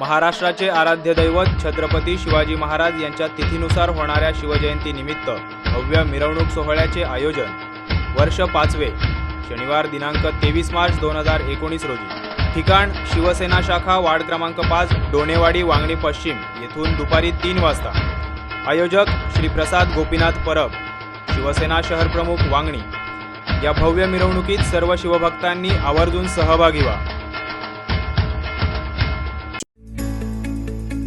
महाराष्ट्राचे आराध्य दैवत छत्रपती शिवाजी महाराज यांच्या तिथीनुसार होणाऱ्या शिवजयंतीनिमित्त भव्य मिरवणूक सोहळ्याचे आयोजन. वर्ष पाचवे शनिवार दिनांक तेवीस मार्च दोन हजार एकोणीस रोजी. ठिकाण शिवसेना शाखा वार्ड क्रमांक पाच डोणेवाडी वांगणी पश्चिम येथून दुपारी तीन वाजता. आयोजक श्री प्रसाद गोपीनाथ परब शिवसेना शहर प्रमुख वांगणी. या भव्य मिरवणुकीत सर्व शिवभक्तांनी आवर्जून सहभागी व्हा.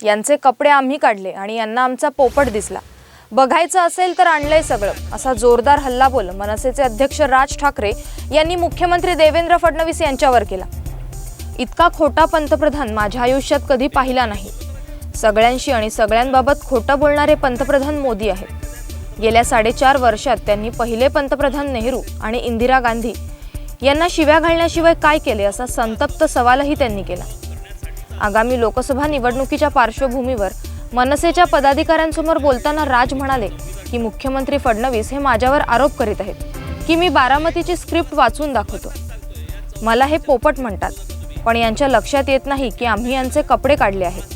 यांचे कपडे आम्ही काढले आणि यांना आमचा पोपट दिसला. बघायचं असेल तर आणलंय सगळं असा जोरदार हल्लाबोल मनसेचे अध्यक्ष राज ठाकरे यांनी मुख्यमंत्री देवेंद्र फडणवीस यांच्यावर केला. इतका खोटा पंतप्रधान माझ्या आयुष्यात कधी पाहिला नाही. सगळ्यांशी आणि सगळ्यांबाबत खोटं बोलणारे पंतप्रधान मोदी आहेत. गेल्या साडेचार वर्षात त्यांनी पहिले पंतप्रधान नेहरू आणि इंदिरा गांधी यांना शिव्या घालण्याशिवाय काय केले असा संतप्त सवालही त्यांनी केला. आगामी लोकसभा निवडणुकीच्या पार्श्वभूमीवर मनसेच्या पदाधिकाऱ्यांसमोर बोलताना राज म्हणाले की मुख्यमंत्री फडणवीस हे माझ्यावर आरोप करीत आहेत की मी बारामतीची स्क्रिप्ट वाचून दाखवतो. मला हे पोपट म्हणतात पण यांच्या लक्षात येत नाही की आम्ही यांचे कपडे काढले आहेत.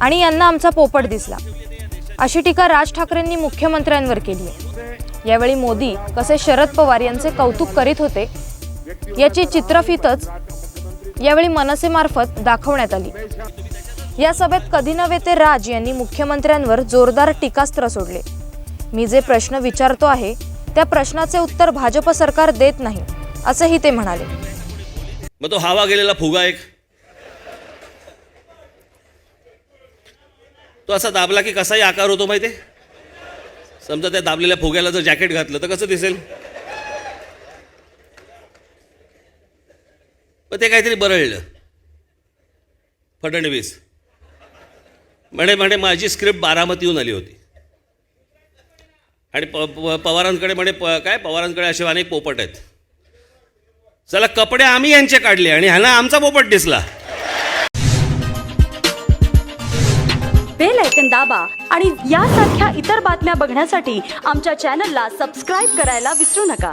आणि यांना आमचा पोपट दिसला. अशी टीका राज ठाकरेंनी मुख्यमंत्र्यांवर केली आहे. यावेळी मोदी कसे शरद पवार यांचे कौतुक करीत होते याची चित्रफितच यावेळी मनसेमार्फत दाखवण्यात आली. या सभेत कधी नव्हे ते राज यांनी मुख्यमंत्र्यांवर जोरदार टीकास्त्र सोडले. मी जे प्रश्न विचारतो आहे त्या प्रश्नाचे उत्तर भाजप सरकार देत नाही असंही ते म्हणाले. मग तो हवा गेलेला फुगा एक. तो असा दाबला की कसाही आकार होतो माहिती आहे समजा त्या दाबलेल्या फुग्याला जर जॅकेट घातलं तर कसं दिसेल? पण ते काहीतरी बरळलं. फडणवीस. म्हणे म्हणे माझी स्क्रिप्ट बारामतीहून आली होती. आणि प प- पवारांकडे म्हणे प काय? पवारांकडे असे अनेक पोपट आहेत. चला कपडे आम्ही यांचे काढले आणि ह्यांना आमचा पोपट दिसला. बेल ऐकन दाबा आणि यासारख्या इतर बातम्या बघण्यासाठी आमच्या चॅनलला सबस्क्राईब करायला विसरू नका.